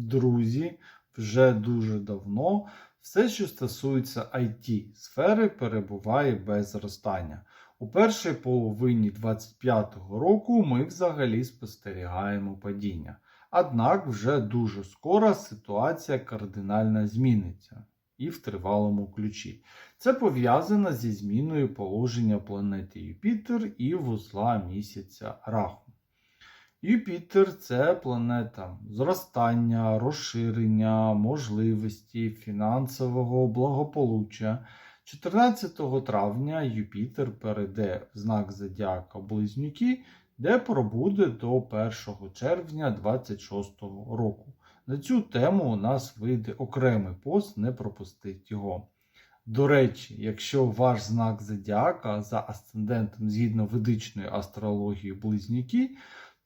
Друзі, вже дуже давно все, що стосується IT сфери, перебуває без зростання. У першій половині 2025 року ми взагалі спостерігаємо падіння. Однак вже дуже скоро ситуація кардинально зміниться і в тривалому ключі. Це пов'язано зі зміною положення планети Юпітер і вузла місяця Раху. Юпітер це планета зростання, розширення, можливості, фінансового благополуччя. 14 травня Юпітер перейде в знак Зодіака Близнюки, де пробуде до 1 червня 2026 року. На цю тему у нас вийде окремий пост, не пропустіть його. До речі, якщо ваш знак Зодіака за асцендентом згідно ведичної астрології Близнюки,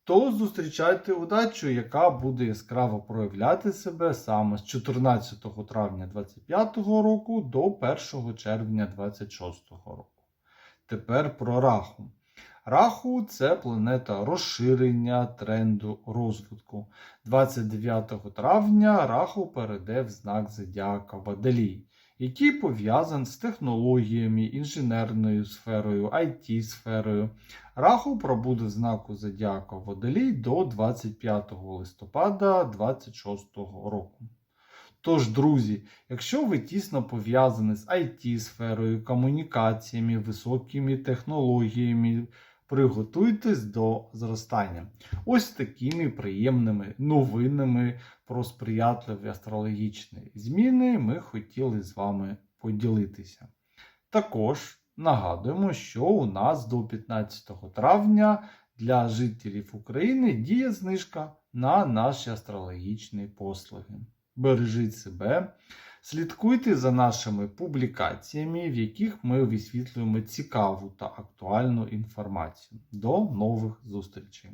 то зустрічайте удачу, яка буде яскраво проявляти себе саме з 14 травня 2025 року до 1 червня 2026 року. Тепер про раху. Раху це планета розширення тренду розвитку. 29 травня Раху перейде в знак Зодіака Водолій, який пов'язаний з технологіями, інженерною сферою, it сферою Раху пробуде знаку Зодіака Водолій до 25 листопада 2026 року. Тож, друзі, якщо ви тісно пов'язані з it сферою, комунікаціями, високими технологіями, приготуйтесь до зростання. Ось такими приємними новинами про сприятливі астрологічні зміни ми хотіли з вами поділитися. Також нагадуємо, що у нас до 15 травня для жителів України діє знижка на наші астрологічні послуги. Бережіть себе, слідкуйте за нашими публікаціями, в яких ми висвітлюємо цікаву та актуальну інформацію. До нових зустрічей!